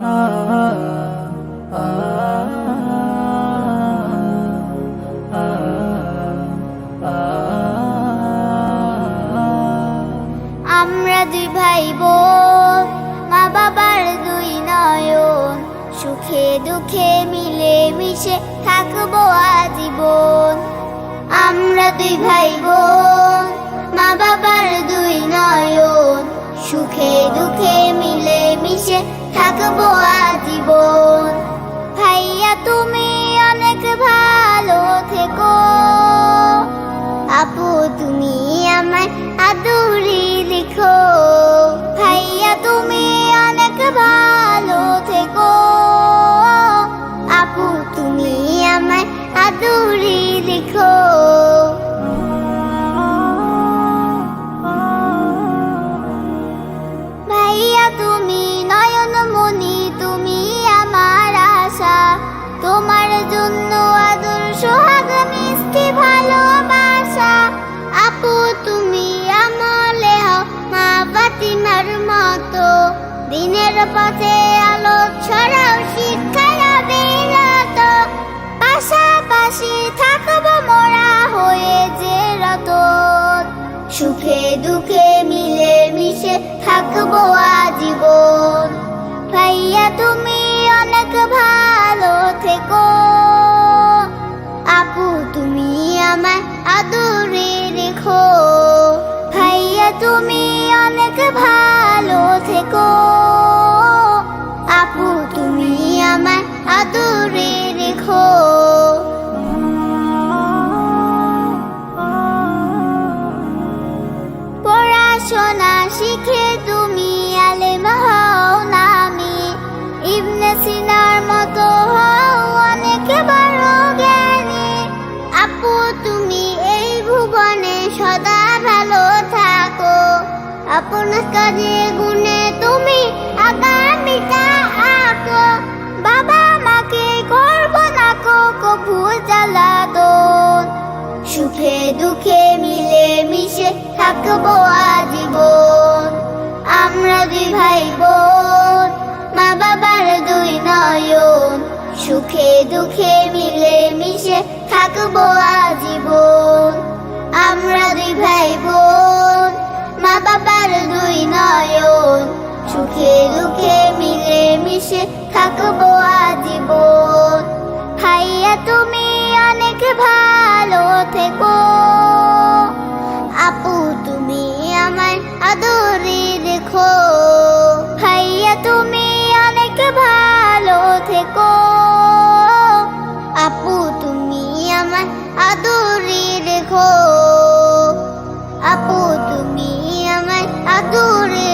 আমরা দুই ভাই বোন মা বাবার দুই নয়ন, সুখে দুঃখে মিলে মিশে থাকব আজীবন। আমরা দুই ভাই বোন মা বাবার থাকব আজীবন। ভাইয়া, তুমি অনেক ভালো থেকো। আপু, তুমি আমার আদুরি লিখো। ভাইয়া, তুমি অনেক ভালো থেকো। আপু, তুমি আমার আদুরি লিখো। দিনের পথে আলো ছড়াও শিক্ষায় বিরত। পাশাপাশি থাকব মোরা হয়ে যে রতন সুখে দুঃখে মিলে মিশে থাকব আজীবন। ভাইয়া, তুমি অনেক ভালো থেকো। আপু, তুমি আমার আদরে রেখো। ভাইয়া, তুমি অনেক ভালো থেকো। আপু, তুমি আমার আদরে রেখো। পড়াশোনা শিখে তুমি আলেম হও নামি। ইবনে সিনার মতো হও অনেক বড় জ্ঞানী। আপু, তুমি এই ভুবনে সদা ভালো আপনার কাজে গুণে তুমি আগামীটা আঁকো। বাবা মাকে করব না কো কভু জ্বালাদন সুখে দুঃখে মিলে মিশে থাকব আজীবন। আমরা দুই ভাই বোন, মা বাবার দুই নয়ন। সুখে দুঃখে মিলে মিশে থাকব লুকে মিলে মিশে থাকব আজীবন। ভাইয়া, তুমি অনেক ভালো থেকো। আপু, তুমি আমার আদরে দেখো ভাইয়া, তুমি অনেক ভালো থেকো। আপু, তুমি আমার আদরে দেখো আপু, তুমি আমার আদরে